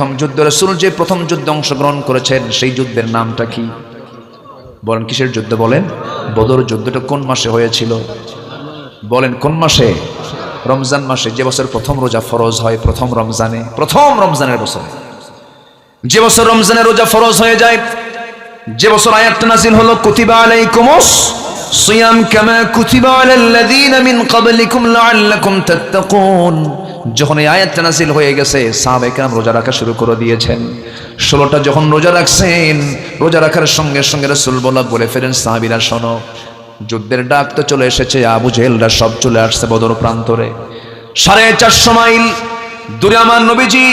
প্রথম যুদ্ধ, রসুল যে প্রথম যুদ্ধে অংশগ্রহণ করেছেন, সেই যুদ্ধের নামটা কি? বলেন, কিসের যুদ্ধ বলেন? বদর যুদ্ধটা কোন মাসে হয়েছিল? বলেন, কোন মাসে? রমজান মাসে, যে বছর প্রথম রোজা ফরজ হয়, প্রথম রমজানে, প্রথম রমজানের বছরে। যে বছর রমজানের রোজা ফরজ হয়ে যায়, যে বছর আয়াতটা নাজিল হলো, কুতিবা আলাইকুমুস সিয়াম কামা কুতিবা আলাল্লাযীনা মিন ক্বাবলিকুম লাআল্লাকুম তাত্তাকুন। যখন এই আয়াতটা নাজিল হয়ে গেছে, সাহাবা একরাম রোজা রাখা শুরু করে দিয়েছেন। ষোলোটা যখন রোজা রাখছেন, রোজা রাখার সঙ্গে সঙ্গে রাসূল বলা বলে ফেরেন সাহাবীরা, শোনো, যুদ্ধের ডাক তো চলে এসেছে, আবু জেহেলরা সব চলে আসছে বদর প্রান্তরে। সাড়ে চারশো মাইল দূরে আমার নবীজি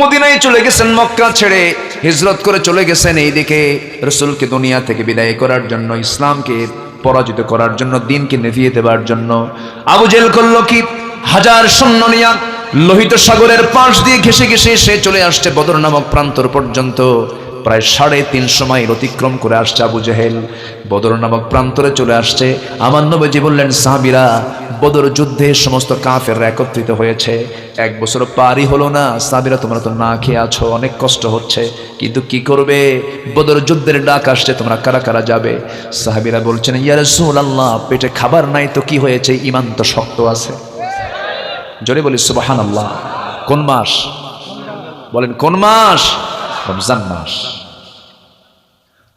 মদিনায় চলে গেছেন, মক্কা ছেড়ে হিজরত করে চলে গেছেন। এইদিকে রসুলকে দুনিয়া থেকে বিদায় করার জন্য, ইসলামকে পরাজিত করার জন্য, দিনকে নেভিয়ে দেবার জন্য আবু জেল করল কি? হাজার সৈন্য নিয়া লোহিত সাগরের পাশ দিয়ে ঘেসে ঘেসে সে চলে আসছে বদর নামক প্রান্তর পর্যন্ত। প্রায় সাড়ে তিনশো মাইল অতিক্রম করে আসছে আবু জেহেল। বদর নামক প্রান্তরে চলে আসছে। আমার নবীজি বললেন, সাহাবিরা, বদর যুদ্ধে সমস্ত কাফের একত্রিত হয়েছে। এক বছর পারই হলো না। সাহাবিরা, তোমরা তো না খেয়ে আছো, অনেক কষ্ট হচ্ছে। কিন্তু কি করবে? বদর যুদ্ধের ডাক আসছে, তোমরা কারা কারা যাবে? সাহাবিরা বলছেন ইয়ার আল্লাহ পেটে খাবার নাই তো কি হয়েছে? ইমান তো শক্ত আছে। জোরে বলি সুবাহান আল্লাহ কোন মাস? বলেন, কোন মাস? রমজান মাস।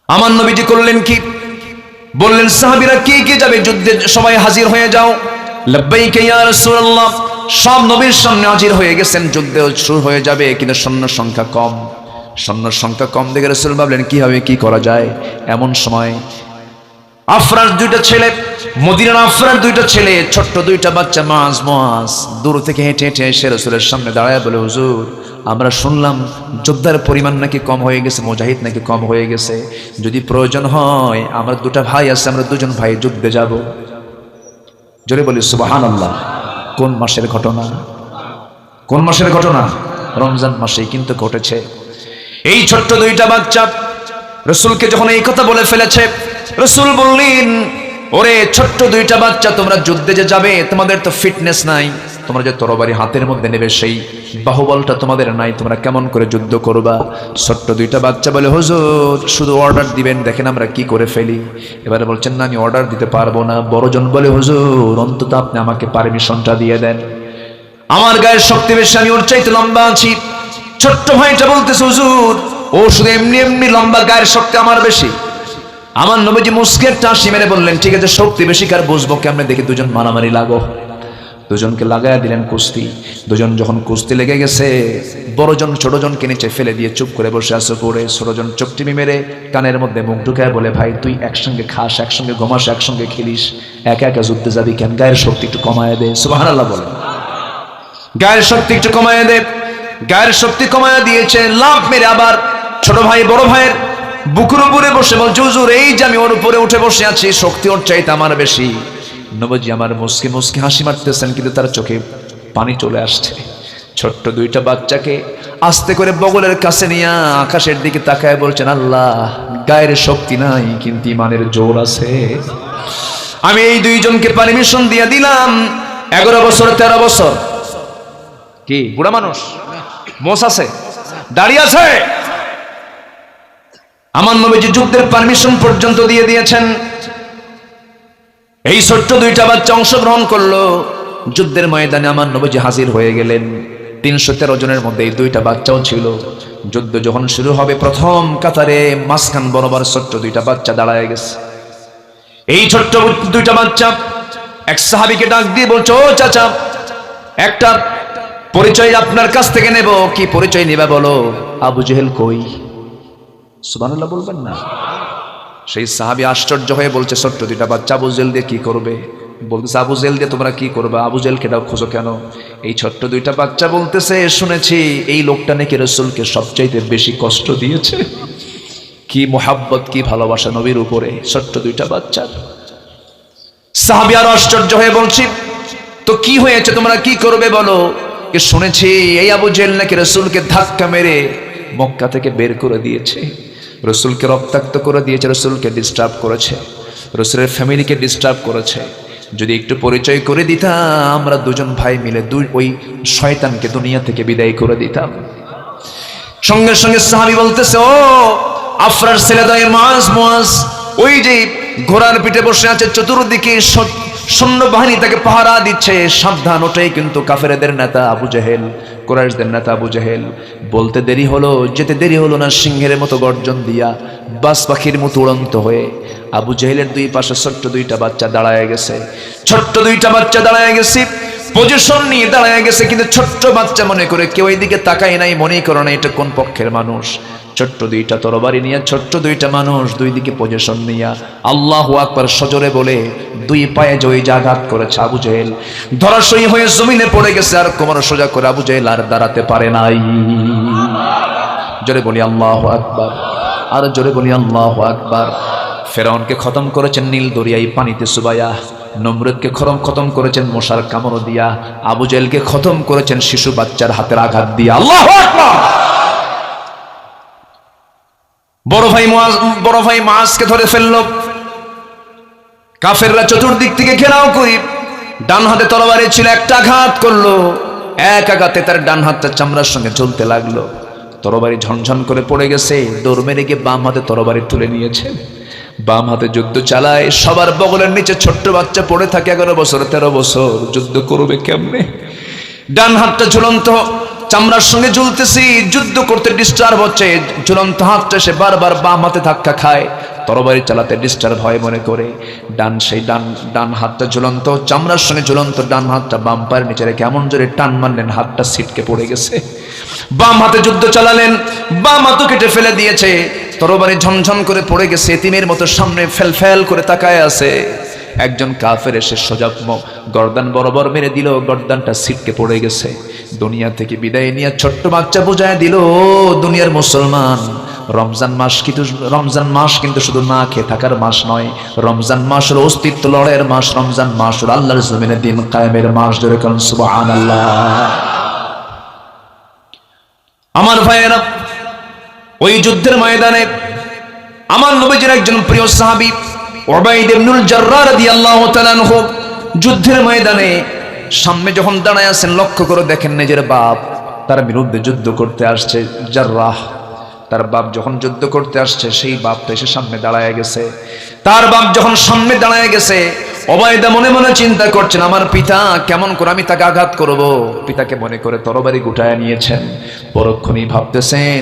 আমার নবীজি করলেন কি? বললেন, সাহাবীরা কে কে যাবে যুদ্ধে? সবাই হাজির হয়ে যাও। সব নবীর সামনে হাজির হয়ে গেছেন। যুদ্ধে শুরু হয়ে যাবে, কিন্তু সৈন্য সংখ্যা কম। সৈন্য সংখ্যা কম দেখে রাসূল ভাবলেন, কি হবে, কি করা যায়? এমন সময় আফরার দুইটা ছেলে, মদিনার আফরার দুইটা ছেলে, ছোট্ট দুইটা বাচ্চা মাস মাস দূর থেকে হেঁটে হেঁটে এসে রসুলের সামনে দাঁড়ায় বলে, হুজুর, আমরা শুনলাম যোদ্ধার পরিমাণ নাকি কম হয়ে গেছে, মুজাহিদ নাকি কম হয়ে গেছে। যদি প্রয়োজন হয়, আমার দুটা ভাই আছে, আমরা দুজন ভাই যুদ্ধে যাব। জোরে বলি সুবাহান আল্লাহ কোন মাসের ঘটনা? কোন মাসের ঘটনা? রমজান মাসেই কিন্তু ঘটেছে। এই ছোট্ট দুইটা বাচ্চা রসুলকে যখন এই কথা বলে ফেলেছে রসুল বললেন, ওরে ছোট্ট দুইটা বাচ্চা, তোমরা যুদ্ধে যে যাবে, তোমাদের তো ফিটনেস নাই। তোমরা যে তরবারি হাতের মধ্যে নেবে, সেই বাহুবলটা তোমাদের নাই। তোমরা কেমন করে যুদ্ধ করবা? ছোট্ট দুইটা বাচ্চা বলে, হুজুর, শুধু অর্ডার দিবেন, দেখেন আমরা কি করে ফেলি। এবারে বলছেন, না, আমি অর্ডার দিতে পারব না। বড়জন বলে, হুজুর, অন্তত আপনি আমাকে পারমিশনটা দিয়ে দেন। আমার গায়ের শক্তি বেশি, আমি ওর চাইতে লম্বা আছি। ছোট্ট ভাইটা বলতেছে, হুজুর, ও শুধু এমনি এমনি লম্বা গায়ের শক্তি আমার বেশি। আমার নবীজি মুস্কের টাসি মেরে বললেন, ঠিক আছে, শক্তি বেশি, কার বুঝব কেমনে দেখি দুজন মারামারি লাগো? দুজনকে লাগাইয়া দিলেন কুস্তি। দুজন যখন কুস্তি লেগে গেছে বড়জন ছোটজনকে নিচে ফেলে দিয়ে চুপ করে বসে আসো পড়ে ছোটজন চোখ চুপটিমি মেরে কানের মধ্যে মুখ ঢুকায় বলে, ভাই, তুই একসঙ্গে খাস, একসঙ্গে ঘুমাস, একসঙ্গে খেলিস। একা একা যুদ্ধে যাবি কেন? গায়ের শক্তি একটু কমায় দে। সুবাহ বলে গায়ের শক্তি একটু কমায় দে। গায়ের শক্তি কমায় দিয়েছে লাভ মেরে আবার ছোট ভাই, বড় ভাইয়ের বুকুর উপরে বসে বলছে হুজুর, এই যে আমি ওর উপরে উঠে বসে আছি, শক্তি ওর চাইতে আমার বেশি। নবজি আমার মুসকে মুসকে হাসি মারতেছেন, কিন্তু তার চোখে পানি চলে আসছে। ছোট্ট দুইটা বাচ্চাকে আস্তে করে বগলের কাছে নিয়ে আকাশের দিকে তাকায় বলছেন, আল্লাহ, গায়ের শক্তি নাই, কিন্তু ইমানের জোর আছে। আমি এই দুইজনকে পারমিশন দিয়ে দিলাম, এগারো বছর, তেরো বছর। কি, বুড়া মানুষ? মোস আছে? দাঁড়িয়ে আছে? আমার নবীজি যুদ্ধের পারমিশন পর্যন্ত দিয়ে দিয়েছেন। এই ছোট্ট দুইটা বাচ্চা অংশগ্রহণ করল। যুদ্ধের ময়দানে আমার নবীজি হাজির হয়ে গেলেন। তিনশো তেরো জনের মধ্যে এই দুইটা বাচ্চাও ছিল। যুদ্ধ যখন শুরু হবে প্রথম কাতারে, মাঝখান বরাবর ছোট্ট দুইটা বাচ্চা দাঁড়ায় গেছে। এই ছোট্ট দুইটা বাচ্চা এক সাহাবিকে ডাক দিয়ে বলছো, ও চাচা, একটা পরিচয় আপনার কাছ থেকে নেব। কি পরিচয় নেবা বলো? আবু জেহেল কই? সুবহানাল্লাহ বলবেন না। সেই সাহাবি আশ্চর্য হয়ে বলছে, ছোট্ট দুইটা বাচ্চা, আবু জেল দিয়ে কি করবে? বলতেছে, আবু জেল দিয়ে তোমরা কি করবে? আবু জেল কেটাও খোঁজো কেন? এই ছোট্ট দুইটা বাচ্চা বলতেছে, শুনেছি, এই লোকটা নাকি রসুলকে সবচাইতে বেশি কষ্ট দিয়েছে। কি মোহাব্বত, কি ভালোবাসা নবীর উপরে, ছোট্ট দুইটা বাচ্চা। সাহাবি আর আশ্চর্য হয়ে বলছি, তো কি হয়েছে? তোমরা কি করবে বলো? শুনেছি, এই আবু জেল নাকি রসুলকে ধাক্কা মেরে মক্কা থেকে বের করে দিয়েছে। রসুলকে রক্তাক্ত করে দিয়েছে, রসুলকে ডিস্টার্ব করেছে। রসুলের ফ্যামিলিকে ডিস্টার্ব করেছে। যদি একটু পরিচয় করে দিতাম, আমরা দুজন ভাই মিলে দুই, ওই শয়তানকে দুনিয়া থেকে বিদায় করে দিতাম। সঙ্গে সঙ্গে সাহাবি বলতেছে, ও, আফরার ছেলে দয় মাস মাস, ওই যে ঘোড়ার পিঠে বসে আছে, চতুর্দিকে সৈন্যবাহিনী তাকে পাহারা দিচ্ছে। সাবধান ওটাই কিন্তু কাফেরদের নেতা আবু জেহেল, কোরাইশদের নেতা আবু জেহেল। বলতে দেরি হলো, যেতে দেরি হলো না সিংহের মতো গর্জন দিয়া বাস পাখির মতো উড়ন্ত হয়ে। আবু জেহেলের দুই পাশে ছোট্ট দুইটা বাচ্চা দাঁড়ায় গেছে। ছোট্ট দুইটা বাচ্চা দাঁড়ায় গেছে। পজিশন নিয়ে দাঁড়ায় গেছে, কিন্তু ছোট্ট বাচ্চা মনে করে কেউ এইদিকে তাকায় নাই মনেই করে না এটা কোন পক্ষের মানুষ। ছোট্ট দুইটা তরবারি নিয়ে, ছোট্ট দুইটা মানুষ দুই দিকে পজিশন নিয়ে আল্লাহ আকবার সজরে বলে, দুই পায়ে জয়ী জাঘাত করেছে আবু জেহেল। ধরাশয়ী হয়ে জমিনে পড়ে গেছে, আর কোমর সোজা করে আবু জেহেল আর দাঁড়াতে পারে নাই। জোরে বলি আল্লাহ আকবার, আর জোরে বলি আল্লাহ আকবার। ফেরাউনকে খতম করেছেন নীল দরিয়াই পানিতে সুবাইয়া নমরুদকে খরম খতম করেছেন মশার কামড় দিয়া, আবু জেলকে খতম করেছেন শিশু বাচ্চার হাতের আঘাত দিয়া। আল্লাহ আকবার! বড় ভাই বড় ভাই মাসকে ধরে ফেলল। কাফেররা চতুর্দিক থেকে ঘেরাও করি, ডান হাতে তরবারি ছিল একটা আঘাত করল। এক আঘাতে তার ডান হাতটা চামড়ার সঙ্গে চলতে লাগল। তরবারি ঝনঝন করে পড়ে গেছে, দৌড় মেরে গিয়ে বাম হাতে তরবারি তুলে নিয়েছে। বাম হাতে যুদ্ধ চালায়, সবার বগলের নিচে ছোট্ট বাচ্চা পড়ে থাকে এগারো বছর, তেরো বছর। যুদ্ধ করবে কেমনে? ডান হাতটা ঝুলন্ত চামড়ার সঙ্গে ঝুলতেছি যুদ্ধ করতে ডিস্টার্ব হচ্ছে, ঝুলন্ত হাতটা সে বারবার বাম হাতে ধাক্কা খায়, তরবারি চালাতে ডিস্টার্ব হয় মনে করে। ডান সেই ডান ডান হাতটা ঝুলন্ত চামড়ার সঙ্গে ঝুলন্ত ডান হাতটা বাম পায়ের নিচে রেখে এমন জোরে টান মারলেন, হাতটা সিটকে পড়ে গেছে। বাম হাতে যুদ্ধ চালালেন, বাম হাতও কেটে ফেলে দিয়েছে, তরবারি ঝনঝন করে পড়ে গেছে, এতিমের মতো সামনে ফেল ফেল করে তাকায় আছে। একজন কাফের এসে সোজা ম- গর্দান বরাবর মেরে দিল, গর্দানটা সিটকে পড়ে গেছে। দুনিয়া থেকে বিদায় নিয়ে ছোট্ট বাচ্চা বোঝায় দিল দুনিয়ার মুসলমান, রমজান মাস কিন্তু রমজান মাস কিন্তু শুধু না খেয়ে থাকার মাস নয়, রমজান মাস হলো অস্তিত্ব লড়াইয়ের মাস, রমজান মাস হলো আল্লাহর জমিনে দিন কায়েমের মাস ধরে কারণ আমার ভাইয়েরা, ওই যুদ্ধের ময়দানে আমার নবীজির একজন প্রিয় সাহাবী ওবাইদ ইবনুল জাররার রাদিয়াল্লাহু তাআলা আনহু যুদ্ধের ময়দানে সামনে যখন দাঁড়ায় আছেন, লক্ষ্য করে দেখেন নিজের বাপ তার বিরুদ্ধে যুদ্ধ করতে আসছে, জাররাহ। তার বাপ যখন যুদ্ধ করতে আসছে, সেই বাপটা এসে সামনে দাঁড়ায় গেছে। তার বাপ যখন সামনে দাঁড়ায় গেছে অবায়দা মনে মনে চিন্তা করছেন, আমার পিতা কেমন করে আমি তাকে আঘাত করব? পিতাকে মনে করে তরবারি গুটায় নিয়েছেন। পরক্ষণেই ভাবতেছেন,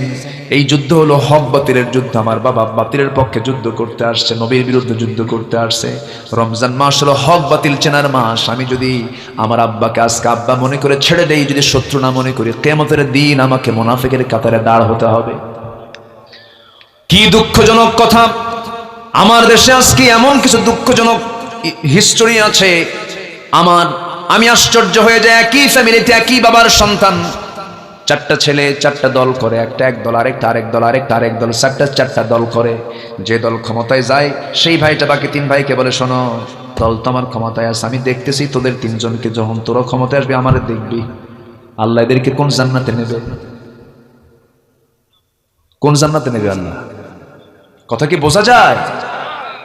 এই যুদ্ধ হলো হক বাতিলের যুদ্ধ। আমার বাবা বাতিলের পক্ষে যুদ্ধ করতে আসছে, নবীর বিরুদ্ধে যুদ্ধ করতে আসছে। রমজান মাস হলো হক বাতিল চেনার মাস। আমি যদি আমার আব্বাকে আজকে আব্বা মনে করে ছেড়ে দেই, যদি শত্রু না মনে করি কেমতের দিন আমাকে মোনাফিকের কাতারে দাঁড় হতে হবে। কি দুঃখজনক কথা! আমার দেশে আজকে এমন কিছু দুঃখজনক হিস্টোরি আছে। আমার, আমি আশ্চর্য হয়ে যাই, একই ফ্যামিলিতে একই বাবার সন্তান। চারটা ছেলে, চারটা দল করে, একটা এক দল, আরেকটা আরেক দল, আরেকটা আরেক দল, চারটা চারটা দল করে। যে দল ক্ষমতায় যায়, সেই ভাইটা বাকি তিন ভাইকে বলে, শোনো, দল তো আমার ক্ষমতায় আছে, আমি দেখতেছি তোদের তিনজনকে যখন তোরা ক্ষমতায় আসবে, আমার দেখবি। আল্লাহ এদেরকে কোন জান্নাতে নেবে? কোন জান্নাতে নেবে আল্লাহ? কথা কি বোঝা যায়?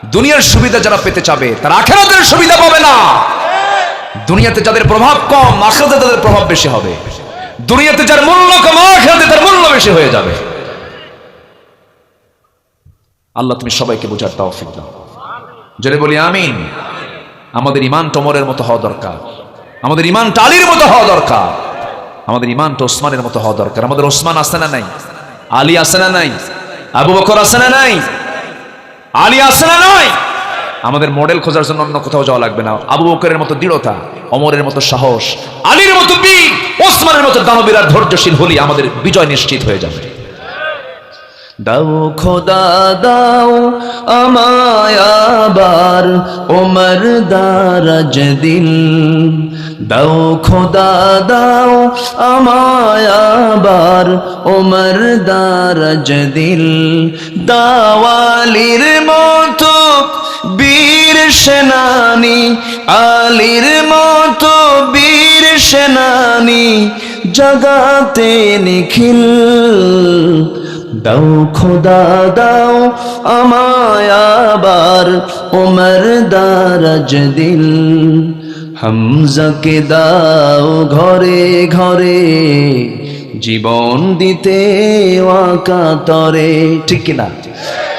দুনিয়ার সুবিধা যারা পেতে চাবে, তারা আখেরাতের সুবিধা পাবে না। দুনিয়াতে যাদের প্রভাব কম, আখেরাতে তাদের প্রভাব বেশি হবে। দুনিয়াতে যার মূল্য কম, আখেরাতে তার মূল্য বেশি হয়ে যাবে। আল্লাহ, তুমি সবাইকে বোঝার তৌফিক দাও। জোরে বলি, আমিন। আমাদের ইমান টমরের মতো হওয়া দরকার। আমাদের ইমান টালির মতো হওয়া দরকার। আমাদের ইমানটা ওসমানের মতো হওয়া দরকার। আমাদের ওসমান আছে না নাই? আলী আছে না নাই? আবু বকর আছে না নাই? আলী আসলা নয়। আমাদের মডেল খোঁজার জন্য অন্য কোথাও যাওয়া লাগবে না। আবু বকরের মতো দৃঢ়তা, অমরের মতো সাহস, আলীর মতো বীর, ওসমানের মতো দানবীর আর ধৈর্যশীল হলি আমাদের বিজয় নিশ্চিত হয়ে যাবে। দাও খোদা, দাও আমায় আবার ওমর দারাজ দিল। দাও খোদা, দাও আমায় আবার ওমর দারাজ দিল। দাওয়ালির মতো বীর সেনানি, আলীর মতো বীর সেনানি, জগাতে নিখিল। দাও, খোদা দাও, আমায় আবার ওমর দারাজ দিল। হামজাকে দাও ঘরে ঘরে, জীবন দিতে ওয়াকাতরে ঠিক কিনা?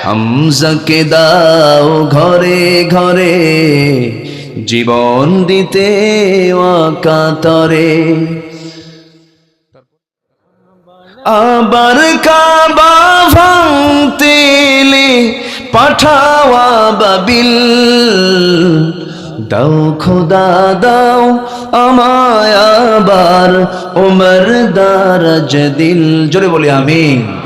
হামজাকে দাও ঘরে ঘরে, জীবন দিতে ওয়াকাতরে আবার কাবা ভাঙতেলে পাঠাওয়া বাবিল। দাও খোদা, দাও আমায় আবার, ওমর দারাজ দিল। জোরে বলি, আমিন।